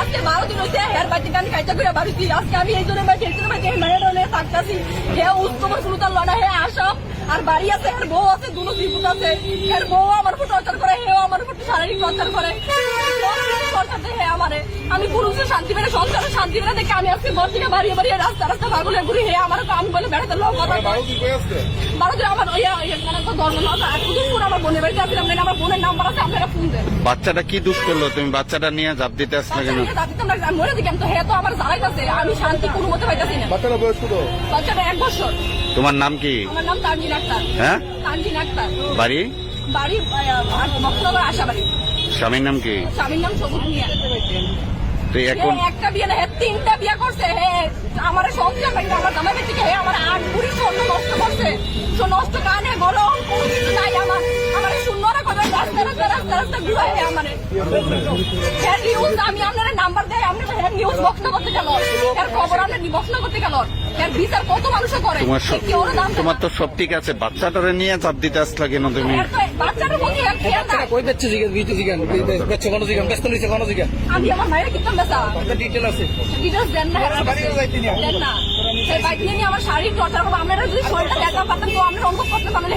আজকে বারো হের আমি আজকে আমি থাকতেছি। হে উত্তম আর বাড়ি আছে টর্চার করে, হেও আমার হে আমারে, আমি পুরুষের শান্তি মেরে সংসারে শান্তি মেরে দেখে আমি আজকে ঘর থেকে বাড়িয়ে বাড়িয়ে রাস্তা রাস্তা পাগলে ঘুরি। হে আমার আমি বলে বেড়াতে লোক। বারো দিন আমার ওই ধর্ম আমার বোনের বাড়িতে আসলাম আমার বোনের নাম্বার বাচ্চাটা কি দুষ করল? তুমি বাচ্চাটা নিয়ে জাপ দিতে আসলে কেন? মরে দিকে তো হে তো আমার জ্বালাইতেছে। আমি শান্তি কোনো মতে পাইতেছি না। বাচ্চারা বয়স কত বাচ্চাটা এক বছর। তোমার নাম কি? আমার নাম তানজিন আক্তার। হ্যাঁ? তানজিন আক্তার। বাড়ি? স্বামীর নাম কি? স্বামীর নাম সবুজ মিয়া। এখন একটা বিয়ে না হে তিনটা বিয়ে করছে হে আমার সংসার আমার জামাই বেটি হে আমার আট বুড়ি স্বর্ণ নষ্ট করছে। নষ্ট রাস্তা রাস্তা রাস্তা আমার। হ্যাঁ নিউজ আমি আপনার নাম্বার দেয় আপনি হ্যাঁ নিউজ বক্স করতে গেল। এর খবর আপনি বক্স করতে গেল। এর বিচার কত মানুষে করে? তোমার সব- কেউ দাম তোমার তো সব ঠিক আছে বাচ্চাটারে নিয়ে চাপ দিতে আসলে কেন তুমি? বাচ্চাটার প্রতি এক খেয়াল নাই। কই বেচছে জিগান বিটু জিগান বেচছে কোন জিগান ব্যস্ত নিছে কোন জিগান? আমি আমার মায়ের কিতাম বেসা ডিটেল আছে। ডিটেলস দেন না। দেন না। সেই বাইক নিয়ে নিয়ে আমার শারীরিক টর্চার করব আপনারা যদি শরীরটা দেখা পারতেন তো আপনারা অনুভব করতে পারবেন